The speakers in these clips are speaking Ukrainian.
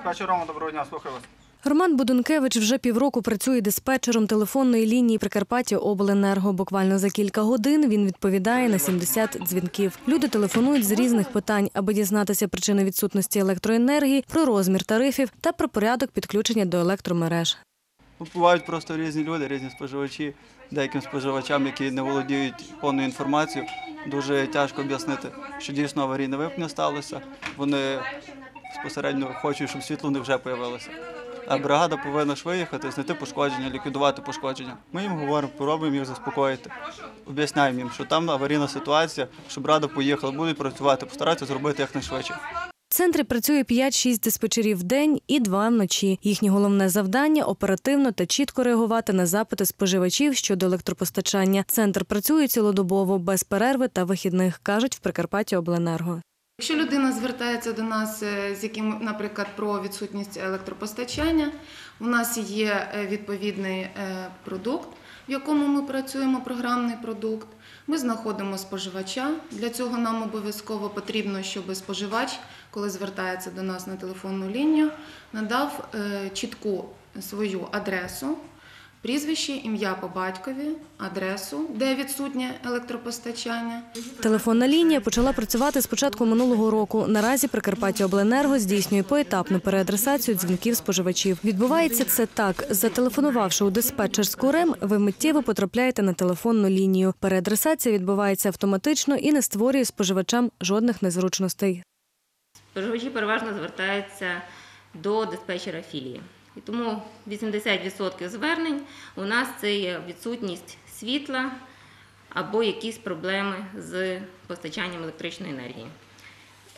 Диспетчер Рома, доброго дня, слухаю вас. Роман Будункевич вже півроку працює диспетчером телефонної лінії Прикарпаття Обленерго. Буквально за кілька годин він відповідає на 70 дзвінків. Люди телефонують з різних питань, аби дізнатися причини відсутності електроенергії, про розмір тарифів та про порядок підключення до електромереж. Бувають просто різні люди, різні споживачі. Деяким споживачам, які не володіють повною інформацією, дуже тяжко об'яснити, що дійсно аварійне вимкнення сталося. Вони безпосередньо хочуть, щоб світло не вже появилося. А бригада повинна ж виїхати, знайти пошкодження, ліквідувати пошкодження. Ми їм говоримо, пробуємо їх заспокоїти. Об'ясняємо їм, що там аварійна ситуація, щоб рада поїхала, будуть працювати, постараються зробити якнайшвидше. В центрі працює 5-6 диспетчерів в день і 2 вночі. Їхнє головне завдання оперативно та чітко реагувати на запити споживачів щодо електропостачання. Центр працює цілодобово без перерви та вихідних, кажуть в Прикарпатті Обленерго. Якщо людина звертається до нас е, з яким, наприклад, про відсутність електропостачання, у нас є е, відповідний е, продукт, в якому ми працюємо, програмний продукт. Ми знаходимо споживача. Для цього нам обов'язково потрібно, щоб споживач, коли звертається до нас на телефонну лінію, надав чітку свою адресу, прізвище, ім'я по батькові, адресу, де відсутнє електропостачання. Телефонна лінія почала працювати з початку минулого року. Наразі Прикарпаття Обленерго здійснює поетапну переадресацію дзвінків споживачів. Відбувається це так: зателефонувавши у диспетчерську РЕМ, ви миттєво потрапляєте на телефонну лінію. Переадресація відбувається автоматично і не створює споживачам жодних незручностей. Споживачі переважно звертаються до диспетчера філії. І тому 80% звернень у нас це є відсутність світла або якісь проблеми з постачанням електричної енергії.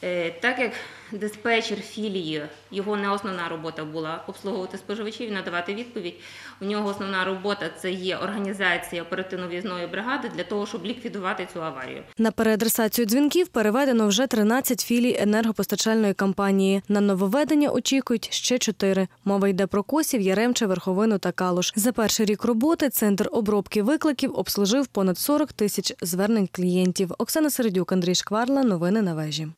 Е, Так як диспетчер філії, його не основна робота була обслуговувати споживачів і надавати відповідь. У нього основна робота це є організація оперативно-в'їзної бригади для того, щоб ліквідувати цю аварію. На переадресацію дзвінків переведено вже 13 філій енергопостачальної компанії. На нововведення очікують ще 4. Мова йде про Косів, Яремче, Верховину та Калуш. За перший рік роботи центр обробки викликів обслужив понад 40 тисяч звернень клієнтів. Оксана Середюк, Андрій Шкварла. Новини на вежі.